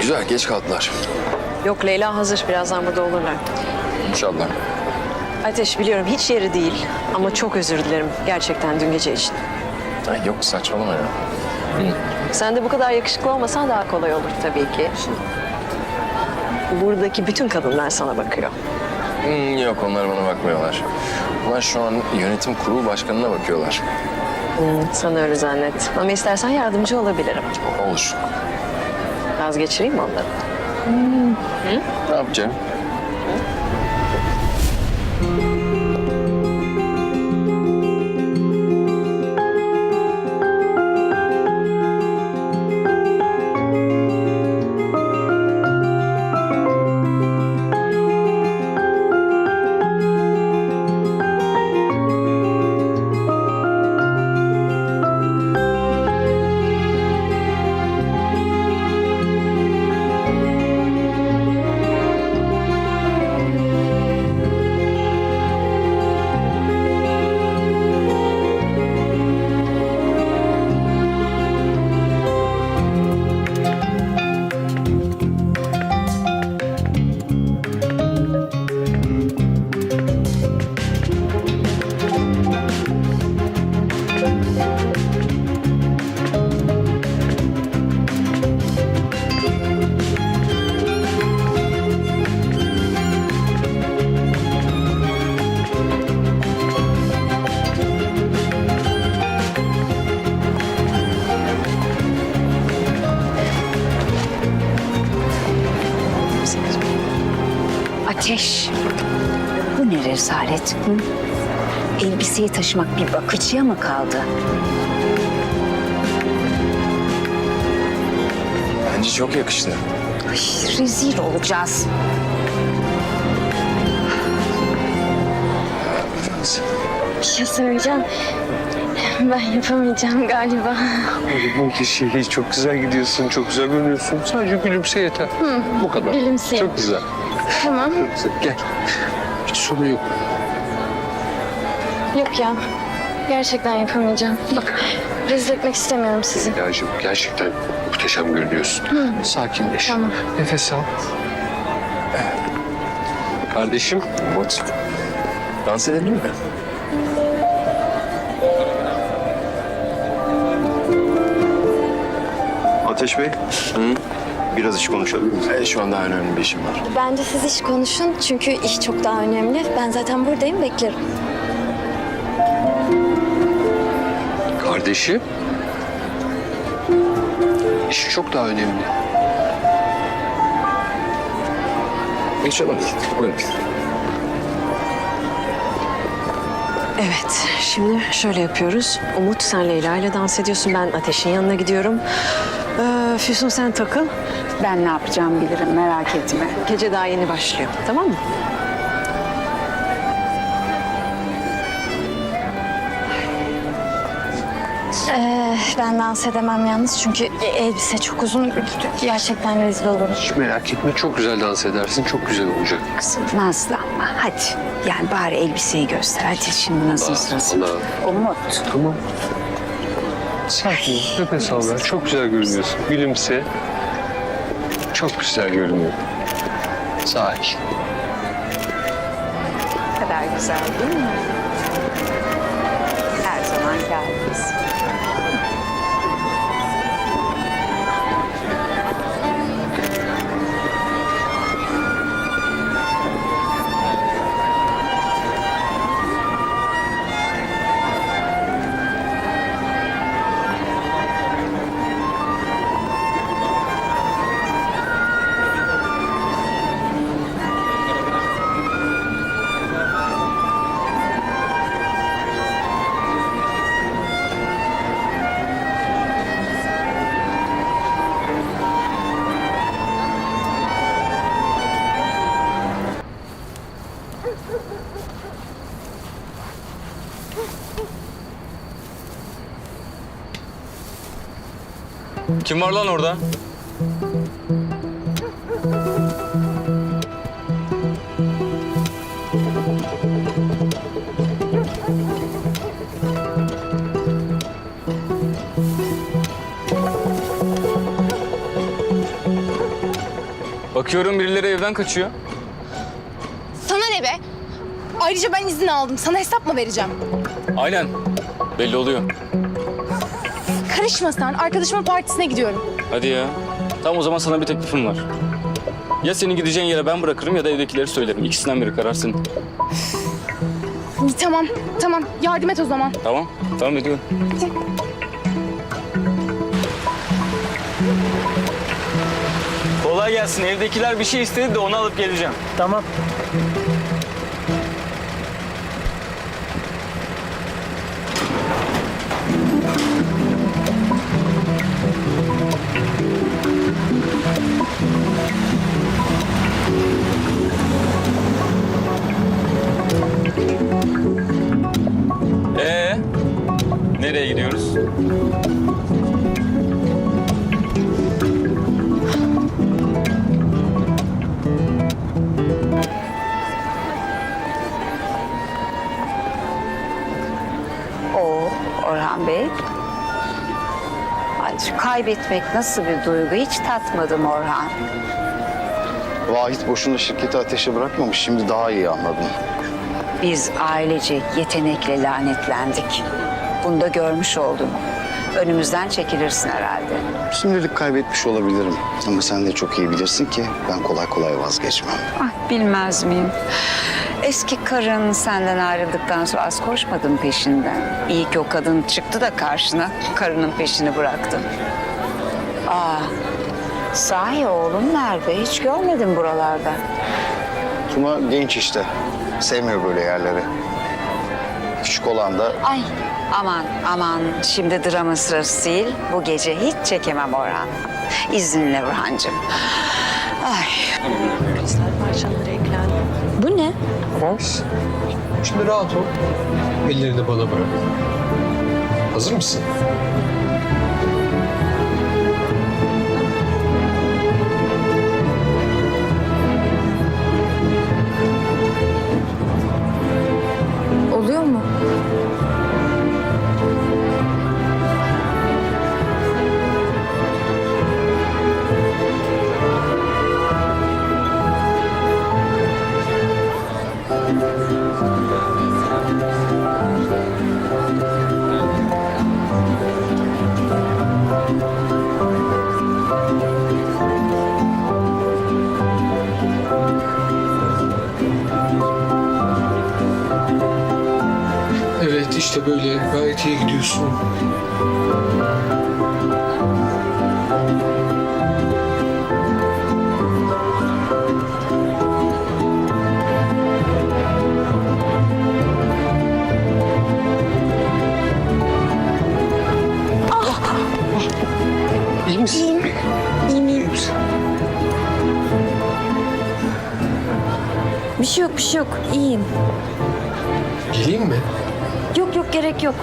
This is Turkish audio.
Güzel geç kaldılar. Yok Leyla hazır. Birazdan burada olurlar. İnşallah. Ateş biliyorum hiç yeri değil ama çok özür dilerim gerçekten dün gece için. Ay yok saçmalama ya. Sen de bu kadar yakışıklı olmasan daha kolay olur tabii ki. Buradaki bütün kadınlar sana bakıyor. Hmm, yok onlar bana bakmıyorlar. Onlar şu an yönetim kurulu başkanına bakıyorlar. Hmm, Sen öyle zannet. Ama istersen yardımcı olabilirim. Olur. Vazgeçireyim mi onları? Ne yapacağım? Ateş. Bu ne rezalet? Hı? Elbiseyi taşımak bir bakıcıya mı kaldı? Bence çok yakıştı. Ay, rezil olacağız. Bir şey söyleyeceğim. Ben yapamayacağım galiba. Bu kişiyle çok güzel gidiyorsun, çok güzel görünüyorsun. Sadece gülümse yeter. Bu kadar. gülümseyeyim. Çok güzel. Tamam. Gel. Hiç sorun yok. Yok ya. Gerçekten yapamayacağım. Bak rezil etmek istemiyorum sizi. Leyla'cığım gerçekten muhteşem görünüyorsun. Sakinleş. Tamam. Nefes al. Kardeşim. Umut. Dans edelim mi? Ateş Bey. Biraz iş konuşalım. E, şu an daha önemli bir işim var. Bence siz iş konuşun çünkü iş çok daha önemli. Ben zaten buradayım beklerim. Kardeşim. İş çok daha önemli. İnşallah. Buyurun. Evet, şimdi şöyle yapıyoruz. Umut sen Leyla ile dans ediyorsun. Ben Ateş'in yanına gidiyorum. Ee, Füsun sen takıl. Ben ne yapacağım bilirim merak etme. Gece daha yeni başlıyor. Tamam mı? Ee, ben dans edemem yalnız çünkü elbise çok uzun. Gerçekten rezil olurum. Hiç merak etme. Çok güzel dans edersin. Çok güzel olacak. Kızım nazlanma hadi. Yani bari elbiseyi göster. Hadi şimdi nasıl sırası? Allah. Umut. Tamam. Sakin. Nefes al ver. Çok güzel görünüyorsun. Gülümse. Çok güzel görünüyor. Sakin. Ne kadar güzel değil mi? Her zaman geldiniz. Kim var lan orada? Bakıyorum birileri evden kaçıyor. Sana ne be? Ayrıca ben izin aldım. Sana hesap mı vereceğim? Aynen. Belli oluyor. Karışma sen. Arkadaşımın partisine gidiyorum. Hadi ya. Tamam o zaman sana bir teklifim var. Ya seni gideceğin yere ben bırakırım ya da evdekileri söylerim. İkisinden biri karar senin. İyi, tamam, tamam. Yardım et o zaman. Tamam. Tamam ediyorum. Kolay gelsin. Evdekiler bir şey istedi de onu alıp geleceğim. Tamam. Kaybetmek nasıl bir duygu hiç tatmadım Orhan. Vahit boşuna şirketi ateşe bırakmamış. Şimdi daha iyi anladım. Biz ailecek yetenekle lanetlendik. Bunu da görmüş oldum. Önümüzden çekilirsin herhalde. Şimdilik kaybetmiş olabilirim. Ama sen de çok iyi bilirsin ki ben kolay kolay vazgeçmem. Ah bilmez miyim? Eski karın senden ayrıldıktan sonra az koşmadın peşinden. İyi ki o kadın çıktı da karşına karının peşini bıraktın. Aa, sahi oğlum nerede? Hiç görmedim buralarda. Tuna genç işte. Sevmiyor böyle yerleri. Küçük olan da Ay aman aman şimdi drama sırası değil. Bu gece hiç çekemem Orhan. İzninle Burhan'cığım. Ay Kristal parçaları Vals. Şimdi rahat ol. Ellerini bana bırak. Hazır mısın? Gayet iyi gidiyorsun. İyi misin? İyiyim iyiyim. misin? Bir şey yok bir şey yok. İyiyim. Geleyim mi? Yok yok gerek yok.